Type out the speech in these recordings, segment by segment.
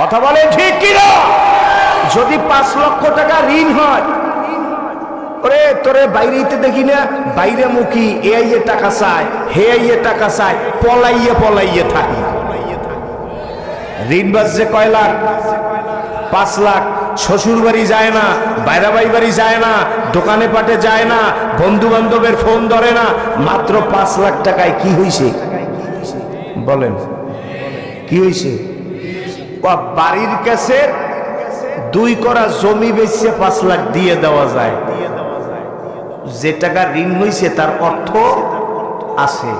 কথা বলে ঠিক কিনা? যদি পাঁচ লক্ষ টাকা ঋণ হয়, ওরে তোরে বাইরেতে দেখি না, বাইরে মুখী এ আইয়ে টাকা চায় হে আইয়ে টাকা চায়, পলাইয়ে পলাইয়ে থাকি। ঋণ বাজছে কয় লাখ? পাঁচ লাখ। শ্বশুর বাড়ি যায় না বাইরা বাই বাড়ি যায় না, দোকানে পাটে যায় না বন্ধু বান্ধবের ফোন ধরে না, মাত্র পাঁচ লাখ টাকায় কি হয়েছে বলেন, কি হয়েছে বাড়ির কাছে দুই করা জমি বেচে পাঁচ লাখ দিয়ে দেওয়া যায়। যে টাকা ঋণ হয়েছে তার অর্থ আছে।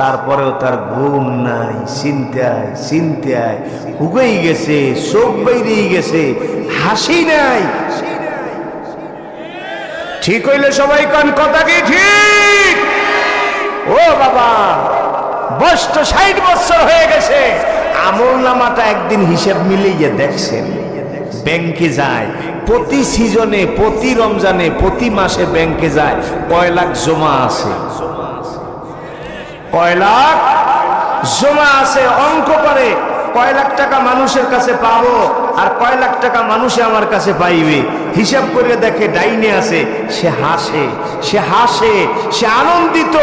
তারপরেও তার ঘুম নাই, চিন্তায় চিন্তায় হুগেই গেছে, চোখ বেরিয়ে গেছে, হাসি নাই। ঠিক হইলে সবাই কান, কথা কি ঠিক? ও বাবা তো ষাট বছর হয়ে গেছে। আমল নামাটা একদিন হিসেব মিলিয়ে দেখছেন। ব্যাংকে যায়, প্রতি সিজনে, প্রতি রমজানে, প্রতি মাসে ব্যাংকে যায়, কয় লাখ জমা আছে? কয় লাখ জমা আছে, অঙ্ক করে, কয় লাখ টাকা মানুষের কাছে পাবো আর কয় লাখ টাকা মানুষে আমার কাছে পাইবে। হিসাব করে দেখে ডাইনে আছে, সে হাসে সে হাসে, সে আনন্দিত,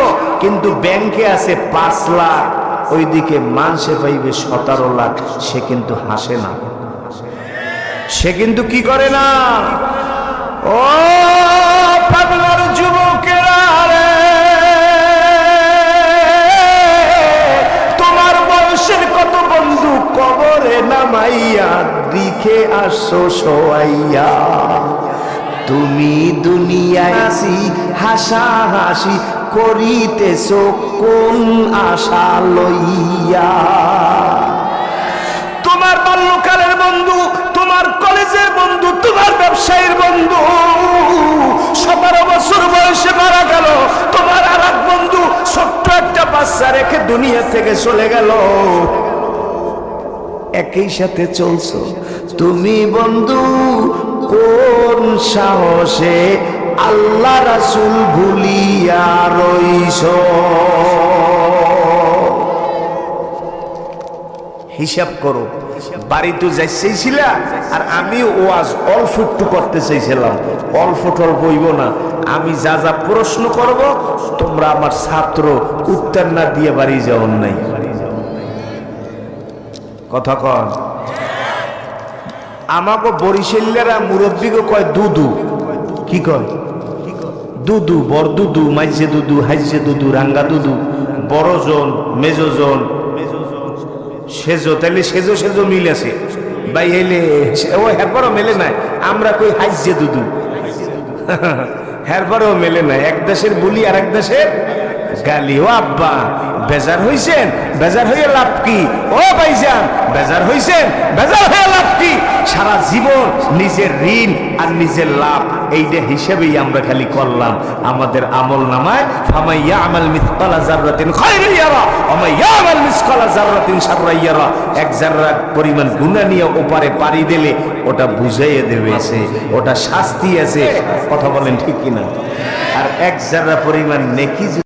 কিন্তু ব্যাংকে আছে পাঁচ লাখ। ওইদিকে মানুষে পাইবে সতেরো লাখ, সে কিন্তু হাসে না। সে কিন্তু কি করে না? ও পাগলার যুবকেরা রে! তোমার বয়সের কত বন্ধু কবরে নামাইয়া দিকে আসো সোয়াইয়া তুমি দুনিয়ায় আসি হাসা হাসি করিতেছ কোন আশা লইয়া? তোমার বাল্যকালের বন্ধু, তোমার কলেজের বন্ধু, তোমার ব্যবসায়ীর বন্ধু, সতেরো বছর বয়সে মারা গেল, তোমার আর এক বন্ধু, ছোট্ট একটা বাচ্চা রেখে দুনিয়া থেকে চলে গেল। একই সাথে চলছো। তুমি বন্ধু, কোন সাহসে আল্লাহ রাসুল ভুলিয়া রইছ। হিসাব করো বাড়ি তো যাইছিলা আর আমি ওয়াজ অল্প একটু করতে চাইছিলাম। অল্প টল্প হইব না। আমি যা যা প্রশ্ন করব, তোমরা আমার ছাত্র উত্তর না দিয়ে বাড়ি যাওয়ার নাই। কথা কন। আমাকে বরিশাল্যারা মুরব্বীকে কয় দুদু। কি কয়? দুদু বড় দুদু, মাইজে দুদু, হাইজে দুদু, রাঙ্গা দুদু, বড় জন, মেজো জন, সেজো তাহলে সেজো সেজো মিল আছে। ভাই এলে, ও হ্যারপরও মেলে নাই, আমরা কই হাইজে দুদু। হ্যারপরও মেলে নাই, এক দেশের বলি আর এক দেশের গালি। ও আব্বা বেজার হইছেন, বেজার হয়ে লাভ কি? ও ভাইজান, বেজার হইছেন, বেজার হয়ে লাভ কি? সারা জীবন নিজের ঋণ আর নিজের লাভ এইটা হিসেবেই আমরা খালি করলাম। আমাদের আমল নামায় ফামাইয়া আমাল আমাল এক পরিমাণ গুনাহ নিয়ে ওপারে পাড়ি দিলে, ওটা বুঝাইয়ে দেবে আছে ওটা শাস্তি আছে। কথা বলেন ঠিক কিনা? আর এক জাররা পরিমাণ নেকি